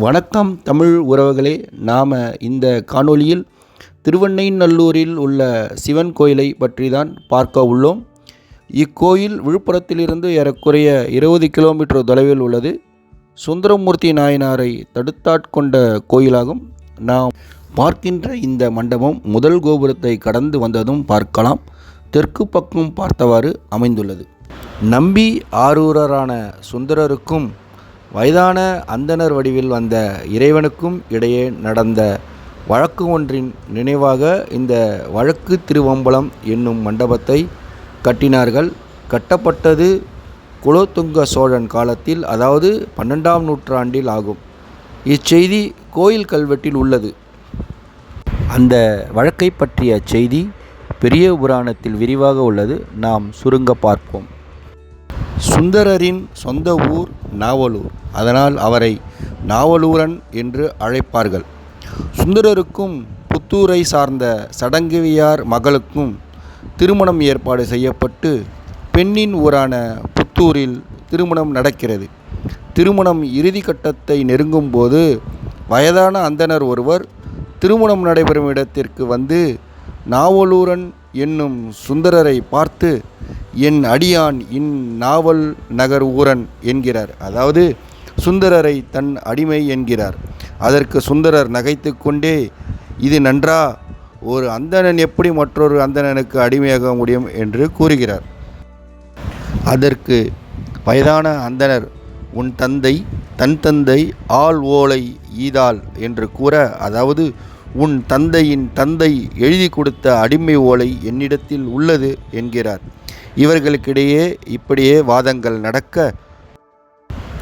வணக்கம் தமிழ் உறவுகளே. நாம் இந்த காணொளியில் திருவண்ணைநல்லூரில் உள்ள சிவன் கோயிலை பற்றி தான் பார்க்க உள்ளோம். இக்கோயில் விழுப்புரத்திலிருந்து ஏறக்குறைய இருபது கிலோமீட்டர் தொலைவில் உள்ளது. சுந்தரமூர்த்தி நாயனாரை தடுத்தாட்கொண்ட கோயிலாகும். நாம் பார்க்கின்ற இந்த மண்டபம் முதல் கோபுரத்தை கடந்து வந்ததும் பார்க்கலாம். தெற்கு பக்கம் பார்த்தவாறு அமைந்துள்ளது. நம்பி ஆரூரரான சுந்தரருக்கும் வயதான அந்தனர் வடிவில் வந்த இறைவனுக்கும் இடையே நடந்த வழக்கு ஒன்றின் நினைவாக இந்த வழக்கு திருவம்பலம் என்னும் மண்டபத்தை கட்டினார்கள். கட்டப்பட்டது குலோத்துங்க சோழன் காலத்தில் அதாவது பன்னெண்டாம் நூற்றாண்டில் ஆகும். இச்செய்தி கோயில் கல்வெட்டில் உள்ளது. அந்த வழக்கை பற்றிய செய்தி பெரிய புராணத்தில் விரிவாக உள்ளது. நாம் சுருங்க பார்ப்போம். சுந்தரரின் சொந்த ஊர் நாவலூர். அதனால் அவரை நாவலூரன் என்று அழைப்பார்கள். சுந்தரருக்கும் புத்தூரை சார்ந்த சடங்குவியார் மகளுக்கும் திருமணம் ஏற்பாடு செய்யப்பட்டு பெண்ணின் ஊரான புத்தூரில் திருமணம் நடக்கிறது. திருமணம் இறுதி கட்டத்தை நெருங்கும் போது வயதான அந்தணர் ஒருவர் திருமணம் நடைபெறும் இடத்திற்கு வந்து நாவலூரன் என்னும் சுந்தரரை பார்த்து என் அடியான் இன் நாவல் நகர் ஊரன் என்கிறார். அதாவது சுந்தரரை தன் அடிமை என்கிறார். அதற்கு சுந்தரர் நகைத்து கொண்டே இது நன்றா? ஒரு அந்தணன் எப்படி மற்றொரு அந்தணனுக்கு அடிமையாக முடியும் என்று கூறுகிறார். அதற்கு வயதான அந்தணர் உன் தந்தை தன் தந்தை ஆள் ஓலை ஈதால் என்று கூற அதாவது உன் தந்தையின் தந்தை எழுதி கொடுத்த அடிமை ஓலை என்னிடத்தில் உள்ளது என்கிறார். இவர்களுக்கிடையே இப்படியே வாதங்கள் நடக்க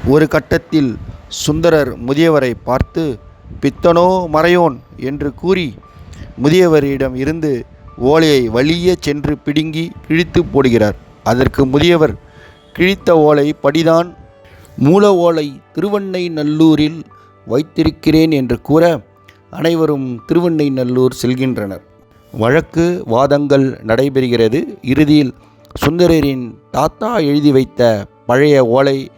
ஒரு கட்டத்தில் சுந்தரர் முதியவரை பார்த்து பித்தனோ மறையோன் என்று கூறி முதியவரிடம் இருந்து ஓலையை வலிய சென்று பிடுங்கி கிழித்து போடுகிறார். அதற்கு முதியவர் கிழித்த ஓலை படிதான் மூல ஓலை திருவண்ணை நல்லூரில் வைத்திருக்கிறேன் என்று கூற அனைவரும் திருவெண்ணைநல்லூர் செல்கின்றனர். வழக்கு வாதங்கள் நடைபெறுகிறது. இறுதியில் சுந்தரரின் தாத்தா எழுதி வைத்த பழைய ஓலை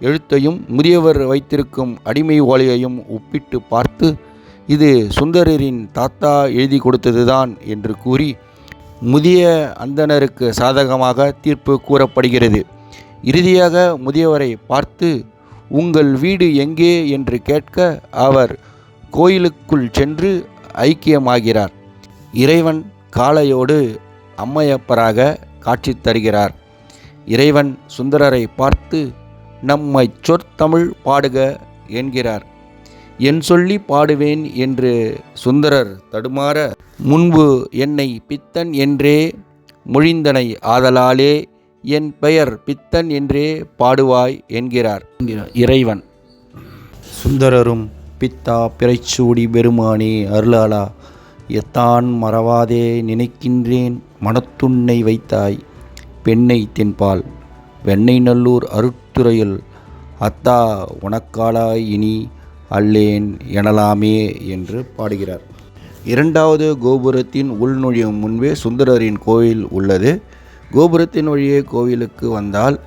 எழுத்தையும் முதியவர் வைத்திருக்கும் அடிமை ஓலையையும் ஒப்பிட்டு பார்த்து இது சுந்தரரின் தாத்தா எழுதி கொடுத்ததுதான் என்று கூறி முதிய அந்தணருக்கு சாதகமாக தீர்ப்பு கூறப்படுகிறது. இறுதியாக முதியவரை பார்த்து உங்கள் வீடு எங்கே? என்று கேட்க அவர் கோயிலுக்குள் சென்று ஐக்கியமாகிறார். இறைவன் காளையோடு அம்மையப்பராக காட்சி தருகிறார். இறைவன் சுந்தரரை பார்த்து நம்மை சொற்தமிழ் பாடுக என்கிறார். என் சொல்லி பாடுவேன் என்று சுந்தரர் தடுமாற முன்பு என்னை பித்தன் என்றே மொழிந்தனை ஆதலாலே என் பெயர் பித்தன் என்றே பாடுவாய் என்கிறார். இறைவன் சுந்தரரும் பித்தா பிறைச்சூடி பெருமானே அருளாளா எத்தான் மறவாதே நினைக்கின்றேன் மனத்துண்ணை வைத்தாய். பெண்ணை தென்பால் வெண்ணை நல்லூர் அருட்துறையில் அத்தா உனக்காலாய் இனி அல்லேன் எனலாமே என்று பாடுகிறார். இரண்டாவது கோபுரத்தின் உள்நுழையும் முன்பே சுந்தரரின் கோயில் உள்ளது. கோபுரத்தின் வழியே கோவிலுக்கு வந்தால்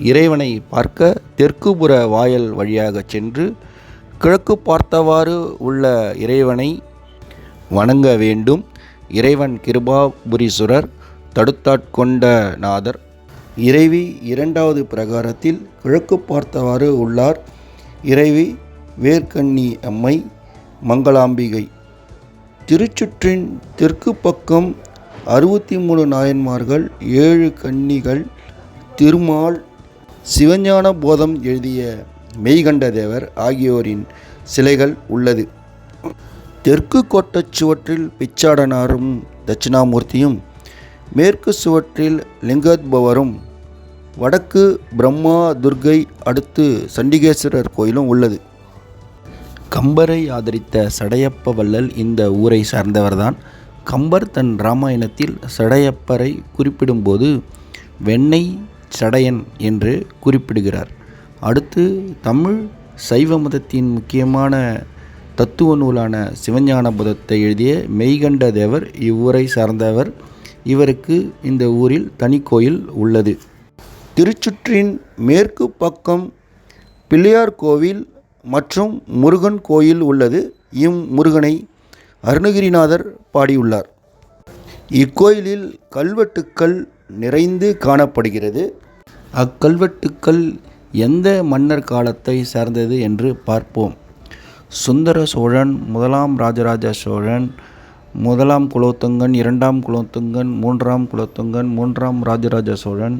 இறைவனை பார்க்க தெற்குபுற வாயல் வழியாக சென்று கிழக்கு பார்த்தவாறு உள்ள இறைவனை வணங்க வேண்டும். இறைவன் கிருபாபுரீஸ்வரர் தடுத்தாட்கொண்ட நாதர். இறைவி இரண்டாவது பிரகாரத்தில் கிழக்கு பார்த்தவாறு உள்ளார். இறைவி வேர்க்கண்ணி அம்மை மங்களாம்பிகை. திருச்சுற்றின் தெற்கு பக்கம் அறுபத்தி மூணு நாயன்மார்கள் ஏழு கன்னிகள் திருமால் சிவஞான போதம் எழுதிய மெய்கண்ட தேவர் ஆகியோரின் சிலைகள் உள்ளது. தெற்கு கோட்டச் சுவற்றில் பிச்சாடனாரும் தட்சிணாமூர்த்தியும் மேற்கு சுவற்றில் லிங்கத்பவரும் வடக்கு பிரம்மா துர்கை அடுத்து சண்டிகேஸ்வரர் கோயிலும் உள்ளது. கம்பரை ஆதரித்த சடையப்ப வள்ளல் இந்த ஊரை சார்ந்தவர்தான். கம்பர் தன் இராமாயணத்தில் சடையப்பரை குறிப்பிடும்போது வெண்ணெய் சடையன் என்று குறிப்பிடுகிறார். அடுத்து தமிழ் சைவ மதத்தின் முக்கியமான தத்துவ நூலான சிவஞான புதத்தை எழுதிய மெய்கண்ட தேவர் இவ்வூரை சார்ந்தவர் இவருக்கு இந்த ஊரில் தனி கோயில் உள்ளது. திருச்சுற்றின் மேற்கு பக்கம் பிள்ளையார் கோவில் மற்றும் முருகன் கோயில் உள்ளது. இம்முருகனை அருணகிரிநாதர் பாடியுள்ளார். இக்கோயிலில் கல்வெட்டுக்கள் நிறைந்து காணப்படுகிறது. அக்கல்வெட்டுக்கள் எந்த மன்னர் காலத்தை சார்ந்தது என்று பார்ப்போம். சுந்தர சோழன் முதலாம் ராஜராஜ சோழன் முதலாம் குலோத்துங்கன் இரண்டாம் குலோத்துங்கன் மூன்றாம் குலோத்துங்கன் மூன்றாம் ராஜராஜ சோழன்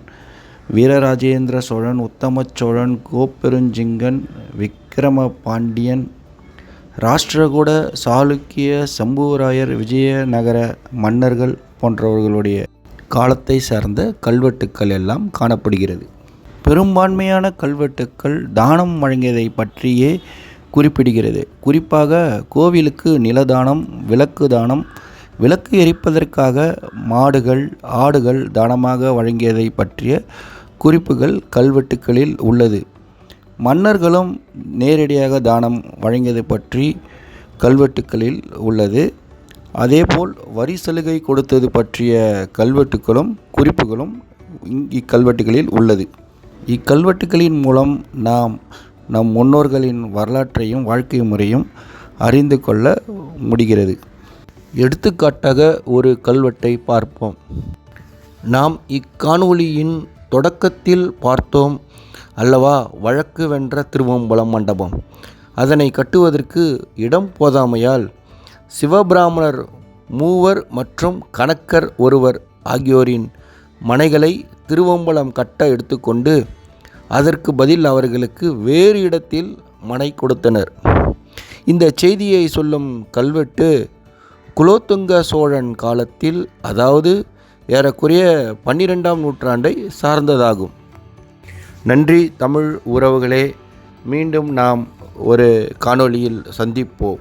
வீரராஜேந்திர சோழன் உத்தம சோழன் கோப்பெருஞ்சிங்கன் விக்கிரம பாண்டியன் ராஷ்டிரகூட சாளுக்கிய சம்புவராயர் விஜயநகர மன்னர்கள் போன்றவர்களுடைய காலத்தை சார்ந்த கல்வெட்டுக்கள் எல்லாம் காணப்படுகிறது. பெரும்பான்மையான கல்வெட்டுக்கள் தானம் வழங்கியதை பற்றியே குறிப்பிடுகிறது. குறிப்பாக கோவிலுக்கு நிலதானம் விளக்கு தானம் விளக்கு எரிப்பதற்காக மாடுகள் ஆடுகள் தானமாக வழங்கியதை பற்றிய குறிப்புகள் கல்வெட்டுக்களில் உள்ளது. மன்னர்களும் நேரடியாக தானம் வழங்கியது பற்றி கல்வெட்டுக்களில் உள்ளது. அதேபோல் வரி சலுகை கொடுத்தது பற்றிய கல்வெட்டுக்களும் குறிப்புகளும் இக்கல்வெட்டுகளில் உள்ளது. இக்கல்வெட்டுகளின் மூலம் நாம் நம் முன்னோர்களின் வரலாற்றையும் வாழ்க்கை முறையும் அறிந்து கொள்ள முடிகிறது. எடுத்துக்காட்டாக ஒரு கல்வெட்டை பார்ப்போம். நாம் இக்காணொளியின் தொடக்கத்தில் பார்த்தோம் அல்லவா? வழக்கு வென்ற திருவம்பலம் மண்டபம். அதனை கட்டுவதற்கு இடம் போதாமையால் சிவபிராமணர் மூவர் மற்றும் கணக்கர் ஒருவர் ஆகியோரின் மனைகளை திருவம்பலம் கட்ட எடுத்துக்கொண்டு அதற்கு பதில் அவர்களுக்கு வேறு இடத்தில் மனை கொடுத்தனர். இந்த செய்தியை சொல்லும் கல்வெட்டு குலோத்துங்க சோழன் காலத்தில் அதாவது ஏறக்குறைய பன்னிரெண்டாம் நூற்றாண்டை சார்ந்ததாகும். நன்றி தமிழ் உறவுகளே மீண்டும் நாம் ஒரு காணொளியில் சந்திப்போம்.